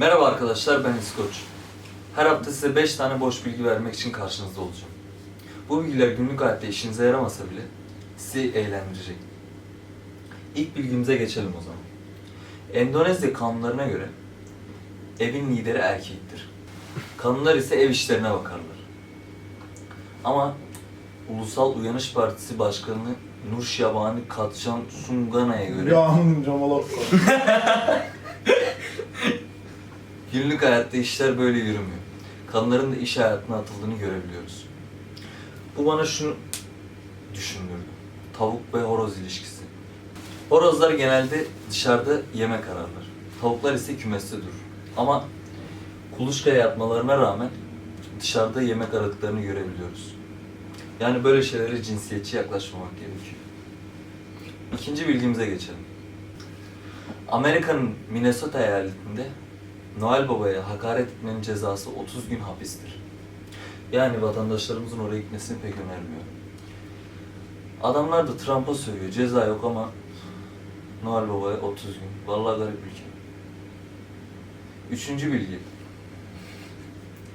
Merhaba arkadaşlar ben İskoç. Her hafta size 5 tane boş bilgi vermek için karşınızda olacağım. Bu bilgiler günlük hayatta işinize yaramasa bile sizi eğlendirecek. İlk bilgimize geçelim o zaman. Endonezya kanunlarına göre evin lideri erkektir. Kadınlar ise ev işlerine bakarlar. Ama Ulusal Uyanış Partisi Başkanı Nur Şabani Katcan Sungana'ya göre Yağmur Cemal Günlük hayatta işler böyle yürümüyor. Kadınların da iş hayatına atıldığını görebiliyoruz. Bu bana şunu düşündürdü. Tavuk ve horoz ilişkisi. Horozlar genelde dışarıda yemek ararlar. Tavuklar ise kümeste durur. Ama kuluçkaya yatmalarına rağmen dışarıda yemek aradıklarını görebiliyoruz. Yani böyle şeylere cinsiyetçi yaklaşmamak gerekiyor. İkinci bilgimize geçelim. Amerika'nın Minnesota eyaletinde Noel Baba'ya hakaret etmenin cezası 30 gün hapistir. Yani vatandaşlarımızın oraya gitmesini pek önermiyorum. Adamlar da Trump'a sövüyor. Ceza yok ama Noel Baba'ya 30 gün. Vallahi garip ülke. Üçüncü bilgi.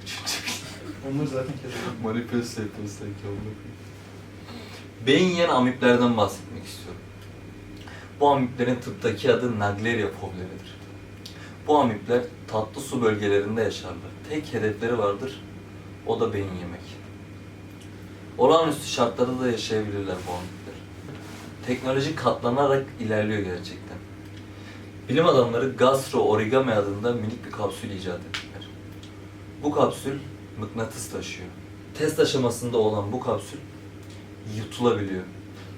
Üçüncü bilgi. Onları zaten kesin. Manifesto yapıyoruz sanki. Beyin yiyen amiplerden bahsetmek istiyorum. Bu amiplerin tıptaki adı Naegleria fobleridir. Bu amipler tatlı su bölgelerinde yaşarlar. Tek hedefleri vardır, o da beyin yemek. Olağanüstü şartlarda da yaşayabilirler bu amipler. Teknoloji katlanarak ilerliyor gerçekten. Bilim adamları gastro origami adında minik bir kapsül icat ettiler. Bu kapsül mıknatıs taşıyor. Test aşamasında olan bu kapsül yutulabiliyor.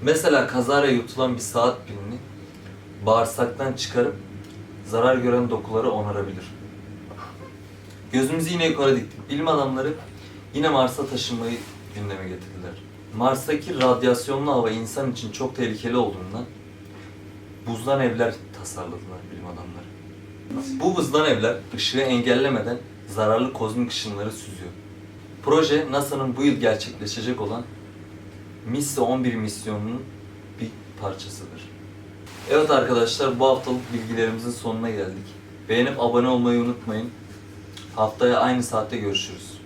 Mesela kazara yutulan bir saat pilini bağırsaktan çıkarıp zarar gören dokuları onarabilir. Gözümüzü yine yukarı diktik. Bilim adamları yine Mars'a taşınmayı gündeme getirdiler. Mars'taki radyasyonlu hava insan için çok tehlikeli olduğundan buzdan evler tasarladılar bilim adamları. Bu buzdan evler ışığı engellemeden zararlı kozmik ışınları süzüyor. Proje NASA'nın bu yıl gerçekleşecek olan Missy 11 misyonunun bir parçasıdır. Evet arkadaşlar bu haftalık bilgilerimizin sonuna geldik. Beğenip abone olmayı unutmayın. Haftaya aynı saatte görüşürüz.